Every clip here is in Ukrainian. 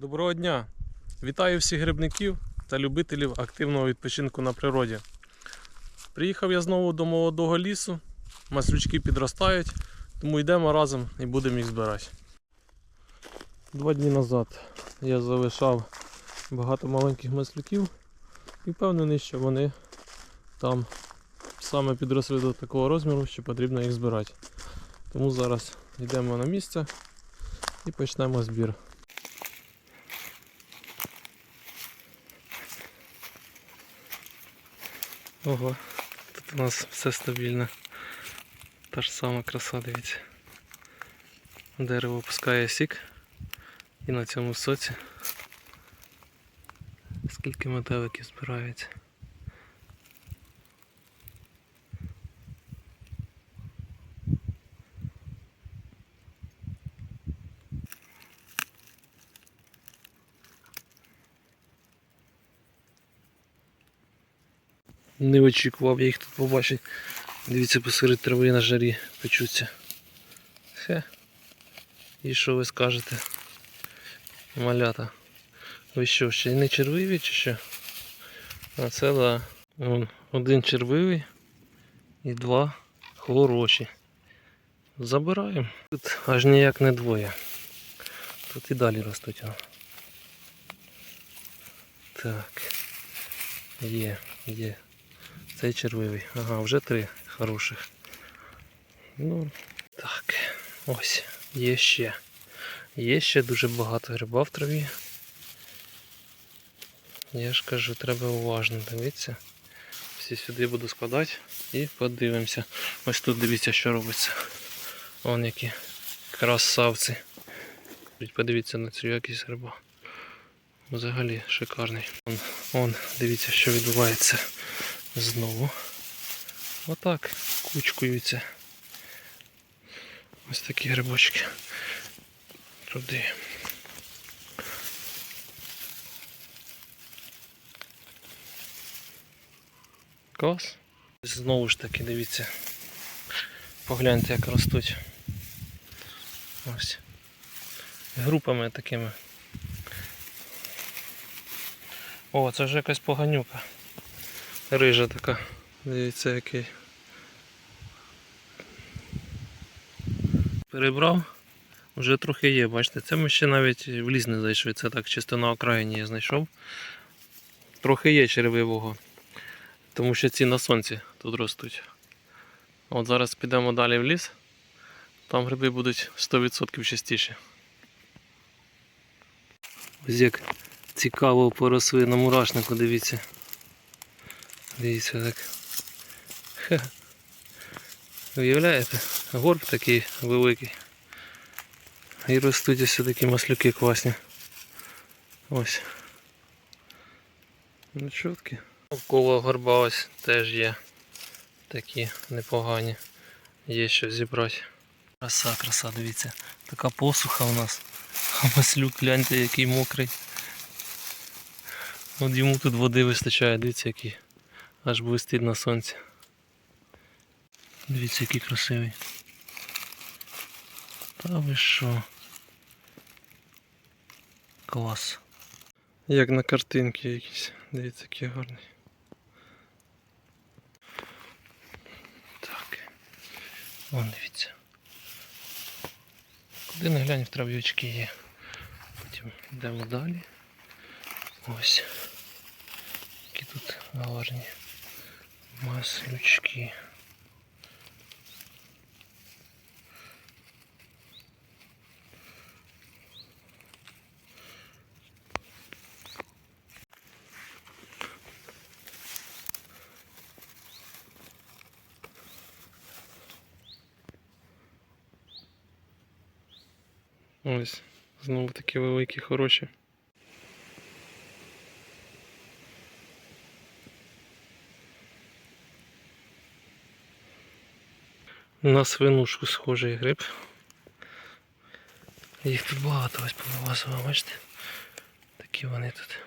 Доброго дня! Вітаю всіх грибників та любителів активного відпочинку на природі. Приїхав я знову до молодого лісу, маслючки підростають, тому йдемо разом і будемо їх збирати. Два дні назад я залишав багато маленьких маслюків і впевнений, що вони там саме підросли до такого розміру, що потрібно їх збирати. Тому зараз йдемо на місце і почнемо збір. Ого, тут у нас все стабільно. Та ж сама краса, дивіться. Дерево пускає сік. І на цьому соці скільки метеликів збирається. Не очікував я їх тут побачити. Дивіться, посеред трави на жарі печуться. Хе. І що ви скажете? Малята. Ви що, ще не червиві чи що? А це да. Вон, один червивий і два хороші. Забираємо. Тут аж ніяк не двоє. Тут і далі ростуть. Так. Є, є. Цей червивий. Ага, вже три хороших. Ну, так, ось, є ще. Є ще дуже багато гриба в траві. Я ж кажу, треба уважно дивитися. Всі сюди буду складати і подивимося. Ось тут дивіться, що робиться. Вон які красавці. Подивіться на цю якість гриба. Взагалі шикарний. Вон, дивіться, що відбувається знову. Отак кучкуються. Ось такі грибочки. Туди. Клас. Знову ж таки, дивіться. Погляньте, як ростуть. Ось. Групами такими. О, це вже якась поганюка. Рижа така. Дивіться який. Перебрав. Вже трохи є, бачите, це ми ще навіть в ліс не зайшли, це так чисто на окраїні я знайшов. Трохи є червивого, тому що ці на сонці тут ростуть. От зараз підемо далі в ліс, там гриби будуть 100% частіші. Ось як цікаво поросли на мурашнику, дивіться. Дивіться так. Ха. Уявляєте? Горб такий великий. І ростуть ось такі маслюки класні. Ось. Ну чоткі. Навколо горба ось теж є такі непогані. Є що зібрати. Краса, краса, дивіться. Така посуха у нас. А маслюк, гляньте, який мокрий. От йому тут води вистачає, дивіться який. Аж блистить на сонці. Дивіться, який красивий. Та ви що? Клас. Як на картинці якісь. Дивіться, який гарний. Так. Вон дивіться. Куди не глянь в трав'ячки є. Потім йдемо далі. Ось. Які тут гарні маслючки. Ось, знову такі великі, хороші. На свинушку схожий гриб. Їх тут багато ось повилазило, бачите? Такі вони тут.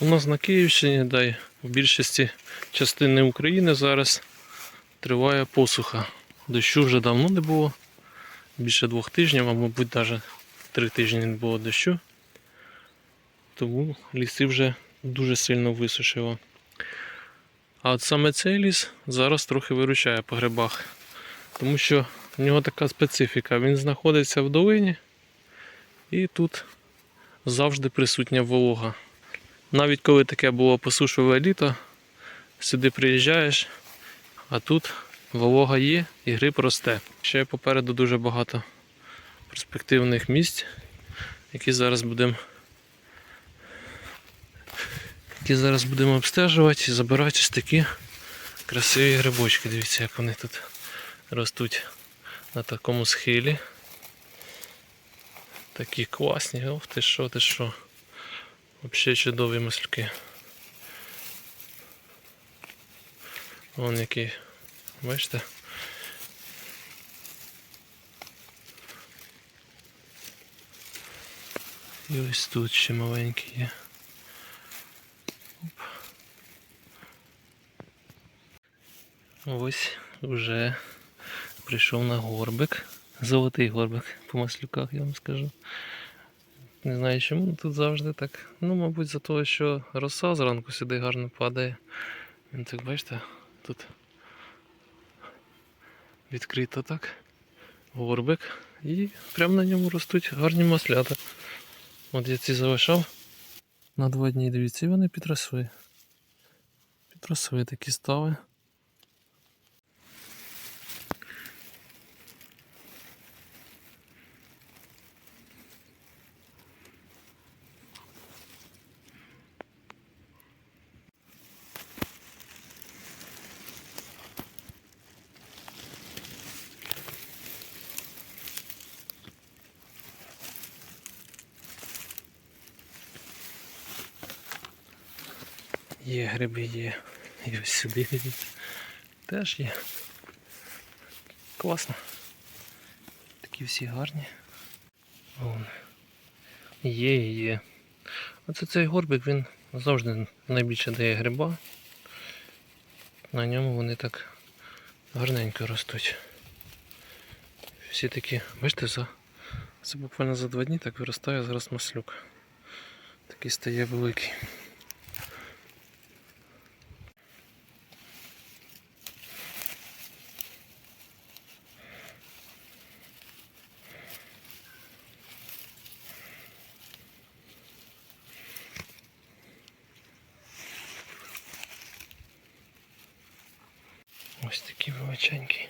У нас на Київщині, да, й в більшості частини України зараз триває посуха. Дощу вже давно не було. Більше двох тижнів, а мабуть навіть три тижні не було дощу. Тому ліси вже дуже сильно висушило. А от саме цей ліс зараз трохи виручає по грибах. Тому що в нього така специфіка. Він знаходиться в долині і тут завжди присутня волога. Навіть коли таке було посушливе літо, сюди приїжджаєш, а тут волога є і гриб росте. Ще попереду дуже багато перспективних місць, які зараз будемо які зараз будемо обстежувати і забирати ось такі красиві грибочки. Дивіться, як вони тут ростуть на такому схилі. Такі класні, ох ти що, ти що. Взагалі чудові маслюки. Вон який, бачите? І ось тут ще маленький є. Ось вже прийшов на горбик. Золотий горбик по маслюках, я вам скажу. Не знаю чому тут завжди так. Ну, мабуть, за того, що роса зранку сюди гарно падає. Він так бачите, тут відкрито так. Горбик. І прямо на ньому ростуть гарні маслята. От я ці залишав на два дні, дивіться, і вони підросли. Підросли такі стали. Є гриби є. І ось сюди дивіться. Теж є. Класно. Такі всі гарні. Вон. Є, є. Оце цей горбик він завжди найбільше дає гриба. На ньому вони так гарненько ростуть. Всі такі, бачите, за це буквально за два дні так виростає зараз маслюк. Такий стає великий. Ось такі величенькі.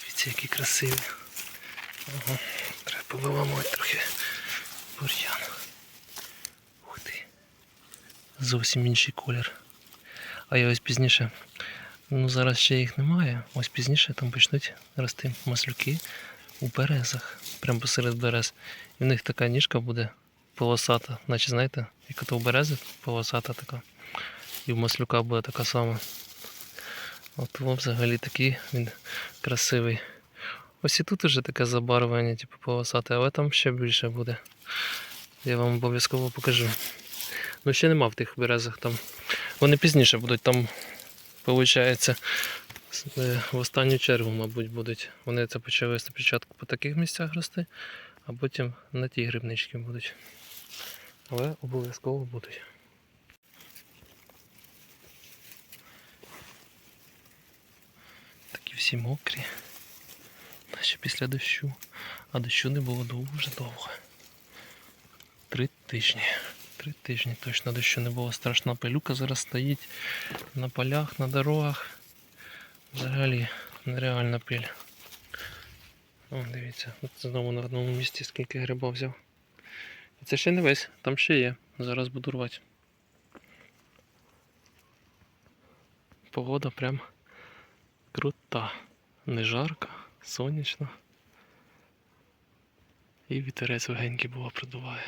Дивіться, які красиві. Ага. Треба повиламати трохи бур'ян. Ух ти. Зовсім інший колір. А я ось пізніше. Ну зараз ще їх немає. Ось пізніше там почнуть рости маслюки у березах. Прямо посеред берез. І в них така ніжка буде полосата. Наче знаєте, як ото у берези полосата така. І в маслюка буде така сама. От воно взагалі такий він красивий. Ось і тут уже таке забарвлення, типу полосате, але там ще більше буде. Я вам обов'язково покажу. Ну ще нема в тих березах там. Вони пізніше будуть там, виходить, в останню чергу, мабуть, будуть. Вони це почали спочатку по таких місцях рости, а потім на ті грибнички будуть. Але обов'язково будуть. Такі всі мокрі. Наче після дощу. А дощу не було дуже довго. Три тижні. Три тижні точно дощу не було. Страшна пилюка зараз стоїть на полях, на дорогах. Взагалі нереальна пиль. О, дивіться, от знову на одному місці скільки грибів взяв. І це ще не весь, там ще є. Зараз буду рвати. Погода прям крута. Не жарко, сонячно. І вітерець легенький було продуває.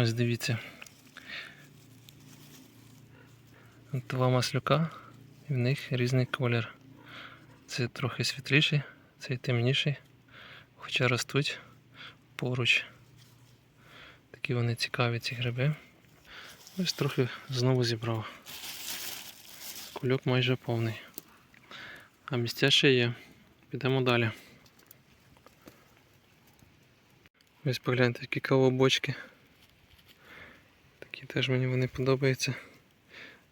Ось дивіться. Два маслюка, і в них різний колір. Це трохи світліший, цей темніший, хоча ростуть поруч. Такі вони цікаві, ці гриби. Ось трохи знову зібрав. Кульок майже повний. А місця ще є. Підемо далі. Ось погляньте, які кавобочки. Такі теж мені вони подобаються.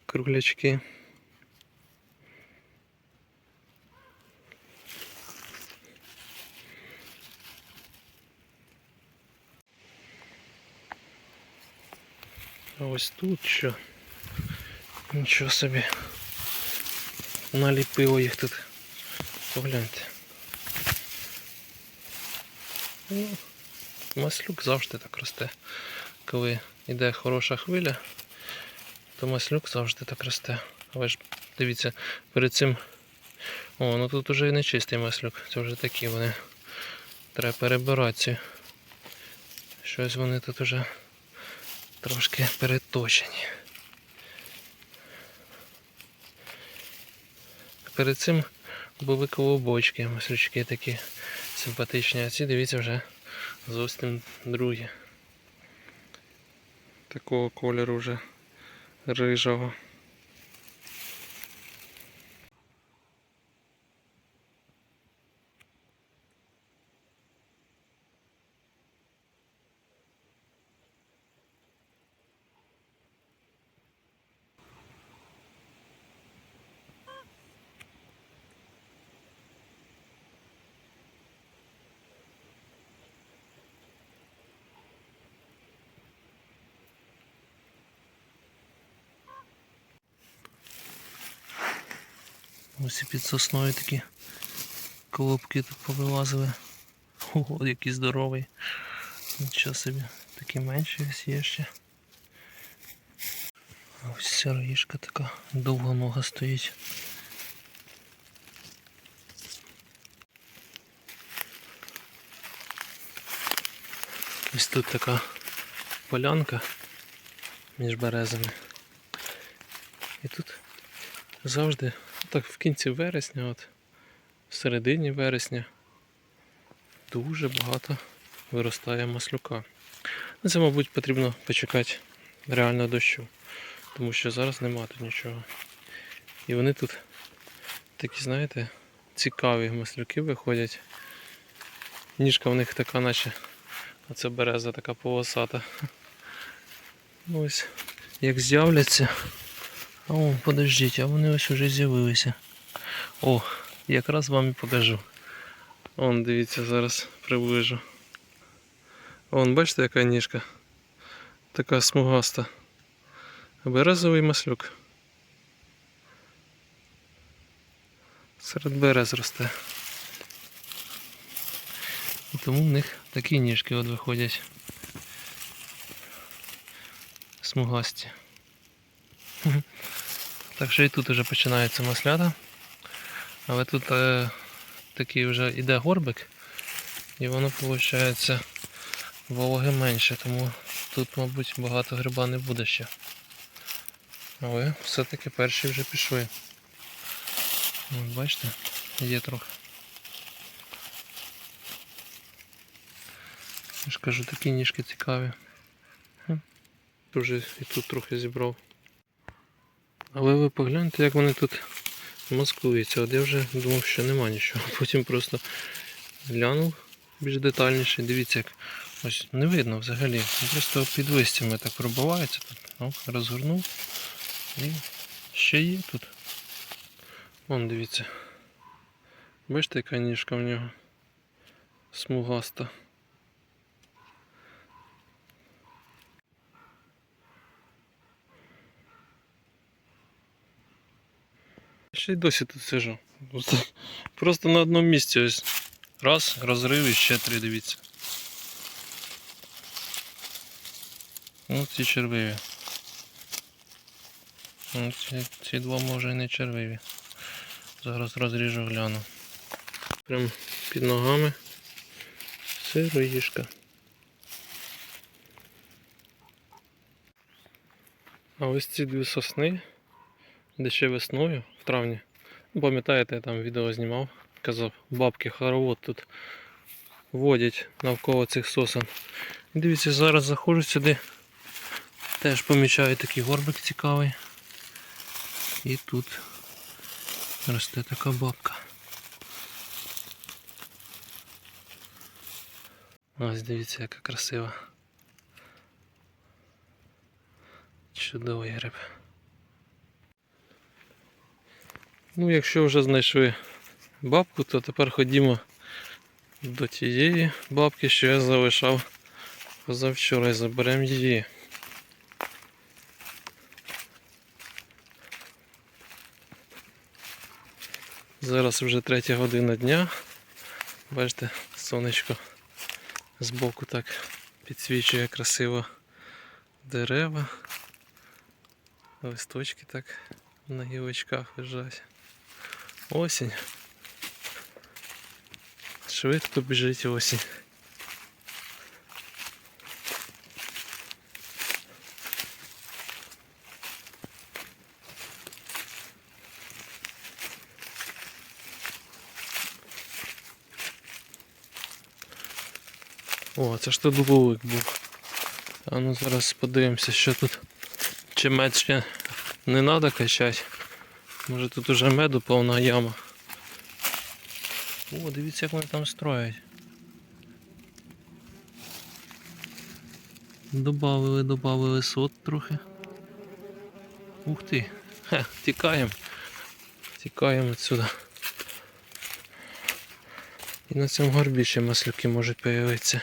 Круглячки. А ось тут що? Нічого собі. Наліпило їх тут. Погляньте. Ну, маслюк завжди так росте. Коли йде хороша хвиля, то маслюк завжди так росте. Але ж дивіться, перед цим. О, ну тут уже і не чистий маслюк, це вже такі вони. Треба перебирати. Щось вони тут уже трошки переточені. Перед цим були колобочки, маслючки такі симпатичні, а ці дивіться вже зовсім другі. Такого кольору вже рижого. Ось і під сосною такі колобки тут повилазили. Ого, який здоровий. Нічого собі, такі менші є ще. Ось сироїшка така довгонога стоїть. Ось тут така полянка між березами. І тут завжди так в кінці вересня, от в середині вересня дуже багато виростає маслюка. Це, мабуть, потрібно почекати реально дощу, тому що зараз нема тут нічого. І вони тут такі, знаєте, цікаві маслюки виходять. Ніжка в них така, наче оце береза така полосата. Ось, як з'являться. О, подождіть, а вони ось уже з'явилися. О, якраз вам і покажу. Вон, дивіться, зараз приближу. Вон, бачите, яка ніжка? Така смугаста. Березовий маслюк. Серед берез росте. І тому в них такі ніжки от виходять. Смугасті. Так що і тут вже починається маслята. Але тут е, такий вже іде горбик, і воно виходить вологи менше, тому тут, мабуть, багато гриба не буде ще. Але все-таки перші вже пішли. От Бачите, є трохи. Я ж кажу, такі ніжки цікаві. Вже і тут трохи зібрав. Але ви погляньте, як вони тут маскуються. От я вже думав, що нема нічого. Потім просто глянув більш детальніше. Дивіться, як ось не видно взагалі. Просто під листями так пробивається тут. Ну, розгорнув. І ще є тут. Вон дивіться. Бачите, яка ніжка в нього смугаста. Ще й досі тут сижу. Просто на одному місці ось. Раз, розрив і ще три, дивіться. Ну, ці червиві. Ну, ці, ці два може і не червиві. Зараз розріжу гляну. Прям під ногами сироїшка. А ось ці дві сосни, де ще весною, в травні. Пам'ятаєте, я там відео знімав, казав, бабки хоровод тут водять навколо цих сосен. Дивіться, зараз заходжу сюди. Теж помічаю такий горбик цікавий. І тут росте така бабка. Ось дивіться, яка красива. Чудовий гриб. Ну, якщо вже знайшли бабку, то тепер ходімо до тієї бабки, що я залишав позавчора і заберемо її. Зараз вже третя година дня. Бачите, сонечко збоку так підсвічує красиво дерева. Листочки так на гілочках лежать. Осінь. Швидко біжить осінь. О, це ж то дубовик був. А ну зараз подивимося, що тут. Чи мед не треба качати. Може тут уже меду повна яма. О, дивіться, як вони там строять. Добавили, добавили сот трохи. Ух ти. Хе, тікаємо. Тікаємо відсюди. І на цьому горбі ще маслюки можуть появитися.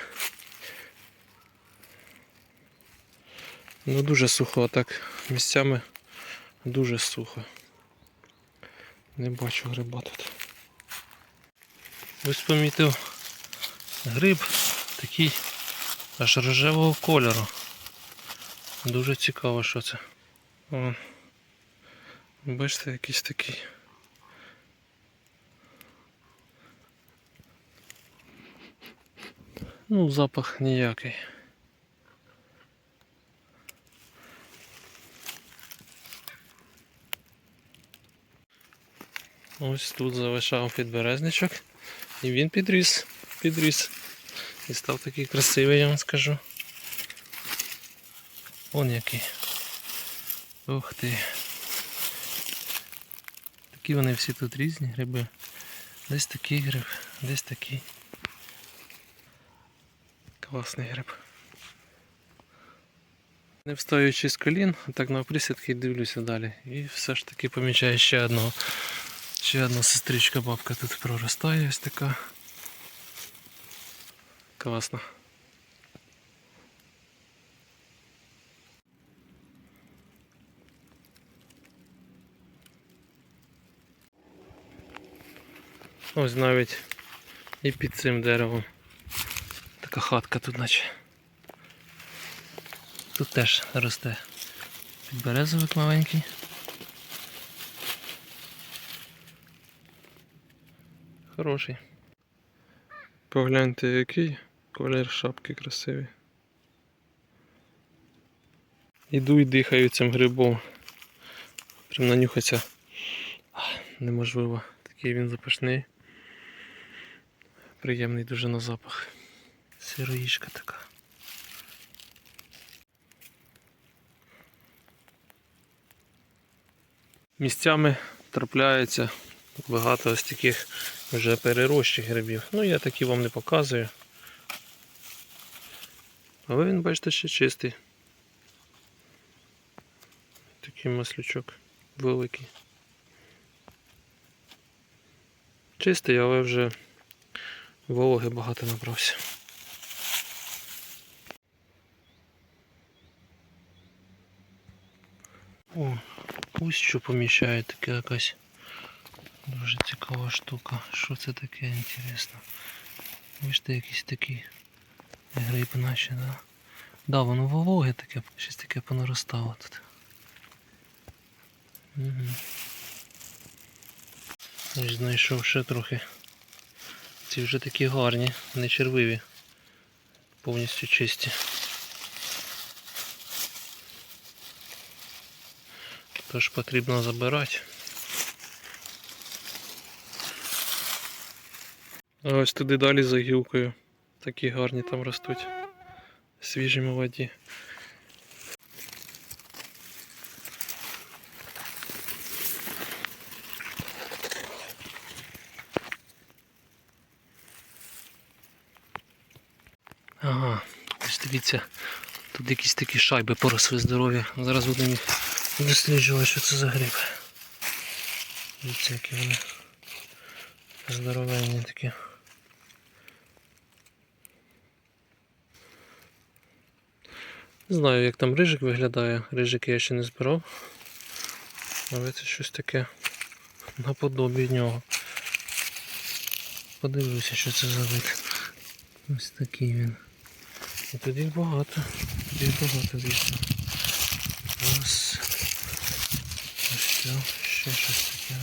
Ну дуже сухо, а так місцями дуже сухо. Не бачу гриба тут. Ось помітив гриб такий аж рожевого кольору. Дуже цікаво, що це. О, бачите, якийсь такий. Ну, запах ніякий. Ось тут залишав підберезничок. І він підріс, підріс. І став такий красивий, я вам скажу. Он який. Ух ти. Такі вони всі тут різні гриби. Десь такий гриб, десь такий. Класний гриб. Не встаючи з колін, так на присідки дивлюся далі. І все ж таки помічаю ще одного. Ще одна сестричка бабка тут проростає ось така. Класно. Ось навіть і під цим деревом. Така хатка тут наче. Тут теж росте підберезовик маленький. Хороший. Погляньте, який колір шапки красивий. Іду і дихаю цим грибом. Прям нанюхаться. Неможливо. Такий він запашний. Приємний дуже на запах. Сироїшка така. Місцями трапляється багато ось таких вже перерощих грибів. Ну я такі вам не показую. Але він, бачите, ще чистий. Такий маслючок великий. Чистий, але вже вологи багато набрався. О, ось що поміщає таке якась дуже цікава штука. Що це таке інтересно? Бачите, якийсь такий гриб наче, да? Да, воно вологе таке, щось таке понаростало тут. Угу. Знайшов ще трохи. Ці вже такі гарні, не червиві, повністю чисті. Тож потрібно забирати. А ось туди далі за гілкою. Такі гарні там ростуть. Свіжі молоді. Ага, ось дивіться, тут якісь такі шайби поросли здорові. Зараз будемо їх досліджувати, що це за гриб. Дивіться, які вони здоровенні такі. Не знаю, як там рижик виглядає. Рижики я ще не збирав. Але це щось таке наподобі нього. Подивлюся, що це за вид. Ось такий він. І тут їх багато. Тут їх багато, звісно. Ось. Ось це. Ще щось таке.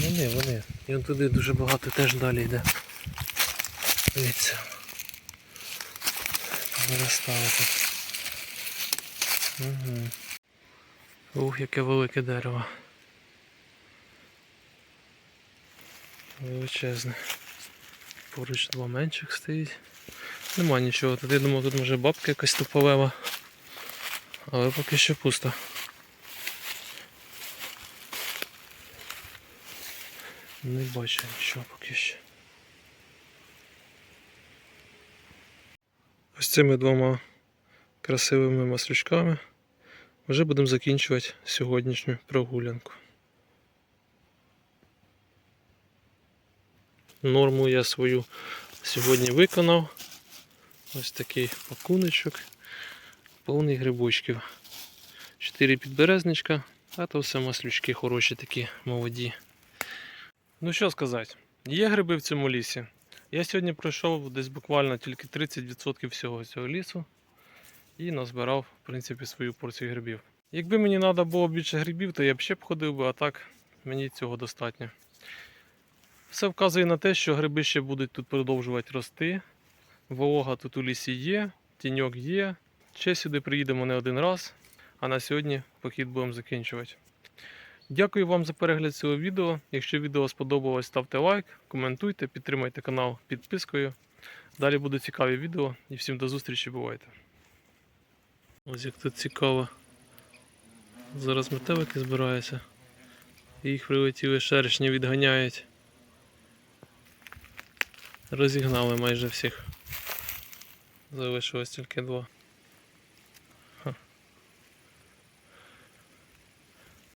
Вони, вони. І от туди дуже багато теж далі йде. Дивіться. Виростало тут. Угу. Ух, яке велике дерево. Величезне. Поруч два менших стоїть. Нема нічого. Тут я думав, тут може бабка якась туповева. Але поки що пусто. Не бачу нічого поки що. Ось цими двома красивими маслючками вже будемо закінчувати сьогоднішню прогулянку. Норму я свою сьогодні виконав. Ось такий пакуночок, повний грибочків. Чотири підберезничка, а то все маслючки хороші такі молоді. Ну що сказати, є гриби в цьому лісі. Я сьогодні пройшов десь буквально тільки 30% всього цього лісу і назбирав, в принципі, свою порцію грибів. Якби мені треба було більше грибів, то я б ще б ходив би, а так мені цього достатньо. Все вказує на те, що гриби ще будуть тут продовжувати рости. Волога тут у лісі є, тіньок є. Ще сюди приїдемо не один раз, а на сьогодні похід будемо закінчувати. Дякую вам за перегляд цього відео. Якщо відео сподобалось, ставте лайк, коментуйте, підтримайте канал підпискою. Далі будуть цікаві відео і всім до зустрічі, бувайте. Ось як тут цікаво. Зараз метелики збираються. Їх прилетіли шершні відганяють. Розігнали майже всіх. Залишилось тільки два.